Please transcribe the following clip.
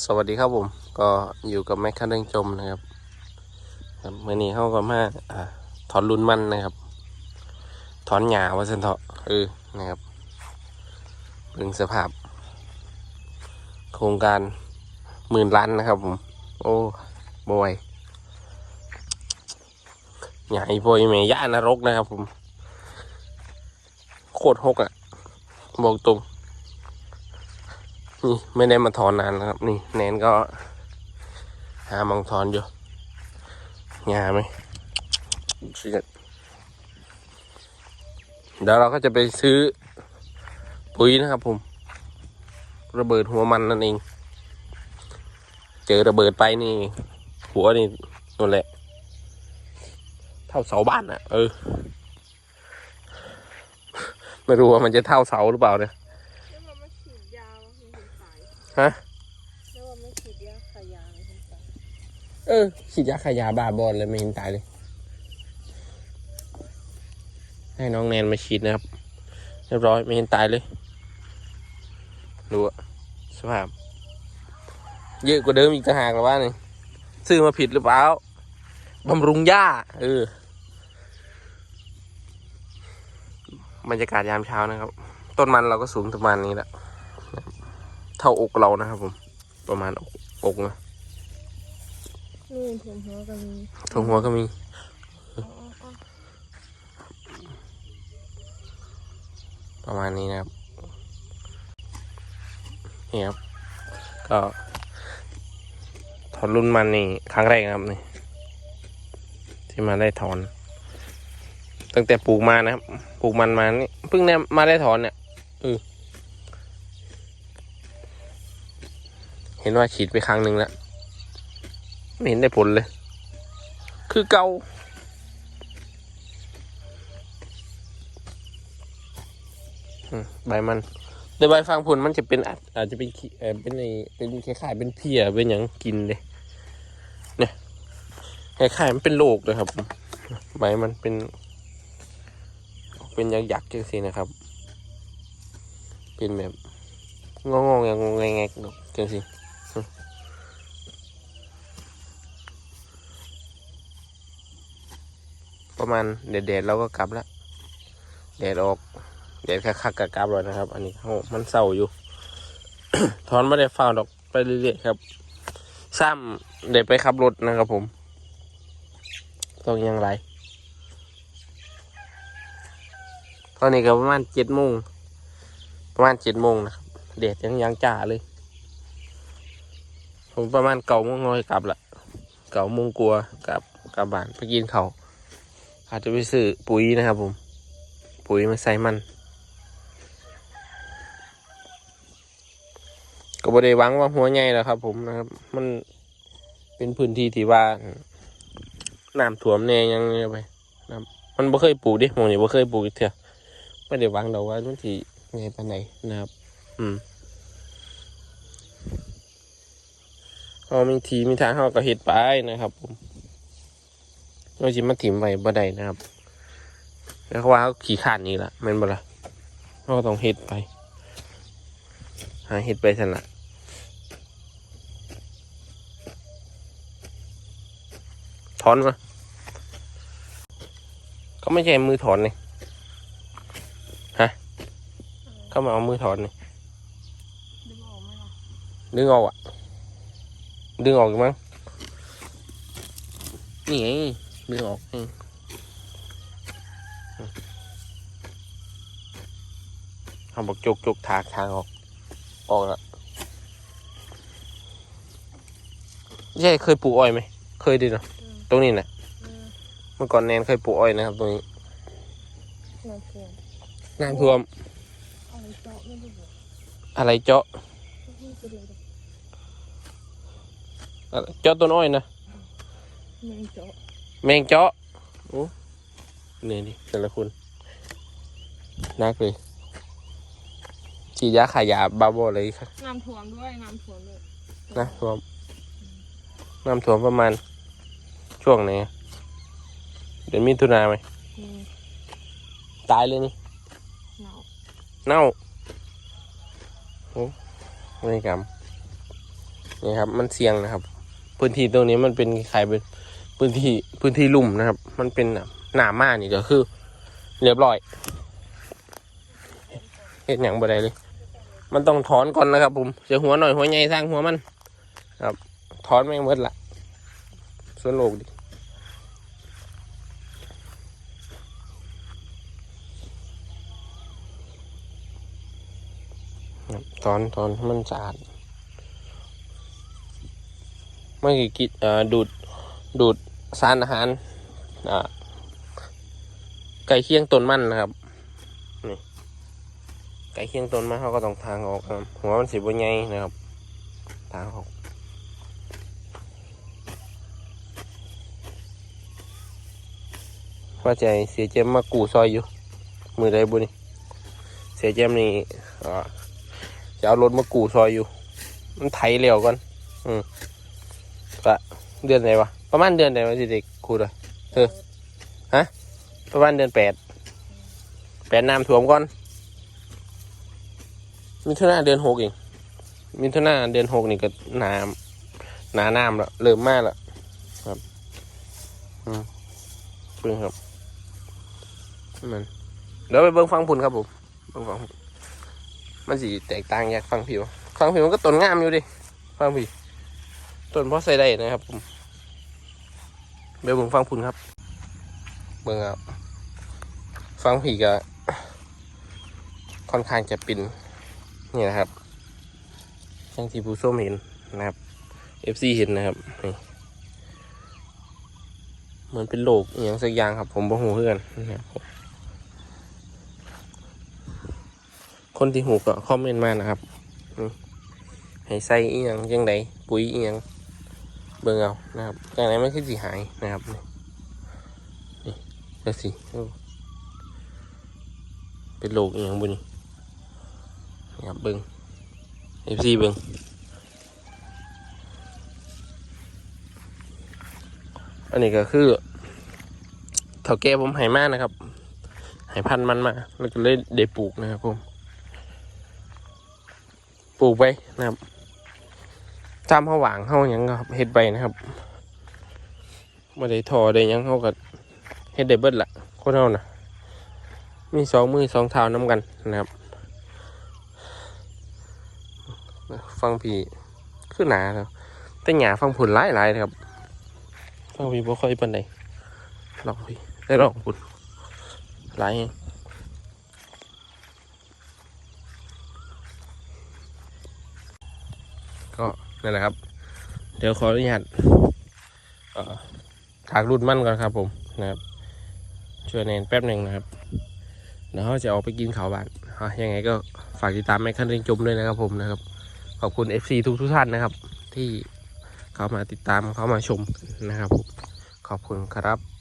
สวัสดีครับผม ก็อยู่กับแม็กคันเร่งจมนะครับ ครับเมื่อนี้เข้าก็มาอ่าถอนรุนมันนะครับ ถอนหญ้าว่าสันเถาะเออนะครับเบิ่งสภาพ โครงการหมื่นล้านนะครับผม โอ้บอยหญ้าอีโปยเมย่านรกนะครับผม โคตรหกอะ บอกตรง นี่ไม่ได้มาถอนนานแล้วครับ นี่แนนก็ หามังถอนอยู่งาไหมเดี๋ยวเราก็จะไปซื้อปุ๋ยนะครับผม ระเบิดหัวมันนั่นเอง เจอระเบิดไปนี่ หัวนี่นั่นแหละ เท่าเสาบ้านอะ เออ ไม่รู้ว่ามันจะเท่าเสาหรือเปล่าเนี่ย แล้วมันมาฉีดยามันถึงตาย ฮะแล้วไม่ฉีดยาขายาเลยถึงตาเออฉีดยาขายาบาบอลเลยไม่เห็นตายเลย ให้น้องแนนมาฉีดนะครับเรียบร้อยไม่เห็นตายเลยดูอะสภาพ เยอะกว่าเดิมอีกต่างหากหรือว่านี่ซื้อมาผิดหรือเปล่าบำรุงหญ้าเออบรรยากาศยามเช้านะครับ ต้นมันเราก็สูงประมาณนี้แหละ เท่าอกเรานะครับผม ประมาณอกอกนะนี่ผมหัวกันมีตรงหัวก็มีอ๋ออ๋อประมาณนี้นะครับนี่ครับ ก็ถอนรุ่นมันนี่ครั้งแรกนะครับนี่ที่มาได้ถอน ตั้งแต่ปลูกมานะครับ ปลูกมันมานี่เพิ่งเนี่ยมาได้ถอนเนี่ยเออ เห็นว่าฉีดไปครั้งหนึ่งแล้ว ไม่เห็นได้ผลเลย คือเกาอืมใบมัน แต่ใบฟางผลมันจะเป็นอาจจะเป็นเออเป็นไอเป็นคล้ายๆเป็นเพียเป็นอย่างกินเลยเนี่ยคล้ายๆมันเป็นโรคเลยครับใบมันเป็น เป็นยักษ์ยักษ์จังสินะครับ เป็นแบบงองๆอย่างงงแงกๆจังสิอืม ประมาณแดดๆเราก็กลับแล้วแดดออกเดี๋ยวคักๆกะกลับเลยนะครับ อันนี้โอ้มันเศร้าอยู่ ถอนไม่ได้ฟ้าดอกไปเรื่อยๆครับซ้ำเดี๋ยวไปขับรถนะครับผมต้องยังไรตอนนี้ก็ประมาณเจ็ดโมงประมาณเจ็ดโมงนะครับเดดยังยังจ่าเลย ผมประมาณเก่าโมงน้อยกลับละเก่าโมงกลัวกลับกลับบ้านไปกินเขาว อาจจะไปซื้อปุ๋ยนะครับผม ปุ๋ยมาใส่มัน ก็บ่ได้หวังว่าหัวใหญ่แล้วครับ ผมนะครับ มันเป็นพื้นที่ที่ว่าน้ำท่วมแน่ยังไงไปนะครับมันบ่เคยปลูกดิหมองนี่บ่เคยปลูกเถอะไม่ได้หวังดอกว่ามันที่ไงปานไหนนะครับ อืมพอมีทีมีทางเขาก็เฮ็ดไปนะครับผม เราจิมาถิ่มไว้บ่ได้นะครับ แล้วเขาว่าเขาขี่ขานนี่ละแม่นบ่ละเขาก็ต้องเฮ็ดไป หาเฮ็ดไปสนะถอนมาก็ไม่ใช่มือถอนนี่ฮะเขามาเอามือถอนนี่ดึงออกไหมล่ะดึงออกอะ ดึงออกอยู่มั้งนี่ไง ดึงออกนี่เอาบอกจกจกถากทางออก ออกแล้วใช่เคยปลูกอ้อยไหม เคยดิเนาะอืมตรงนี้นะอืมเมื่อก่อนแนนเคยปลูกอ้อยนะครับ ตรงนี้น้ำท่วมน้ำท่วมเอาไปเจาะไม่ได้บอกอะไรเจาะไม่ไปดูเลยอะไรเจาะต้นอ้อยนะไม่เจาะ แมงเจาะโอ้เนี่ยดิแต่ละคนนักเลยฉีดยาขายยาบาโบเลยครับน้ำท่วมด้วยน้ำท่วมด้วยน้ำท่วมน้ำท่วมประมาณ ช่วงไหนอะเดือนมิถุนาไหมอืมตายเลยนี่หนาวเน่าโอ้ไม่กรรมนี่ครับ มันเสี่ยงนะครับ พื้นที่ตรงนี้มันเป็นคล้ายๆเป็น พื้นที่พื้นที่ลุ่มนะครับ มันเป็นหนามากนี่ก็คือ เรียบร้อยเห็นอย่งบ่ได้เลย มันต้องถอนก่อนนะครับผมจะหัวหน่อยหัวใหญ่สร้างหัวมัน ครับ ถอนไม่หมดละส่วนโลกดิครับถอนถอนมันสะอาดไม่กี่กิเอ่อดูด ดูด สารอาหารไก่เคียงต้นมันนะครับนี่ไก่เคียงต้นมันเขาก็ต้องทางออกครับหัวมันสิบวใหญ่นะครับทางออกว่าใจเสียเจมมากู่ซอยอยู่ มือใดบุนี่เสียเจมนี่อ่าจะเอารถมากู่ซอยอยู่ มันไถเร็วก่อน อืมก็เดือนไหนวะ ประมาณเดือนไหนวะสิเด็กกูเลยเออฮะประมาณเดือนแปดแปดน้ำท่วมก่อนมิถุนาเดือนหกเองมิถุนาเดือนหกนี่ก็น้ำหนาน้ำแล้วเริ่มมากแล้วครับอืมเพิ่งครับมันเดี๋ยวไปเบิ้งฟังพุนครับผมเบิ้งฟังมันสีแตกต่างจากฟังผิวฟังผิวมันก็ต้นงามอยู่ดิฟังผิวต้นเพราะใส่ได้นะครับผม เดี๋ยวเบิ้งฟังพุ่นครับ เบิ้งครับฟังผีก็ค่อนข้างจะปินนี่นะครับอย่างที่ผู้ชมเห็นนะครับ FC เห็นนะครับนี่เหมือนเป็นโลกอย่างสักอย่างครับ ผมบ่หูเพื่อนนะครับคนที่หูก็คอมเมนต์มานะครับให้ใส่อีหยังยังไงปุ๋ยอีหยัง เบิ่งเอานะครับจากไหนมันคือสีหายนะครับนี่นี่เดี๋ยวสิเป็นโลกอีหยังบุนี่นะครับเบิ่ง FC เบิ่งอันนี้ก็คือเถาแก่ผมให้มากนะครับให้พันธุ์มันมาแล้วก็เลยได้ปลูกนะครับผม ปลูกไปนะครับ ตามเขาหวางเขาหยังครับเฮ็ดไปนะครับมาได้ทอได้ยังเขาก็เฮ็ดได้เบิดละคนเขานะมีสองมือสองเท้าน้ำกันนะครับ ฟังพี่คือหนาครับแต่หยาฟังผลหลายหลายนะครับ ฟังพี่บ่ค่อยปานใดลองพี่ได้ลองคุณหลายก็ นั่นแหละครับ เดี๋ยวขออนุญาตถากรุดมั่นก่อนครับ ผมนะครับ ช่วยแนนแป๊บหนึ่งนะครับเดี๋ยวเขาจะออกไปกินข้าวบ้านยังไงก็ฝากติดตามแม่คันเร่งจมด้วยนะครับ ผมนะครับ ขอบคุณ FC ทุกทุกท่านนะครับ ที่เข้ามาติดตามเข้ามาชมนะครับผมขอบคุณครับ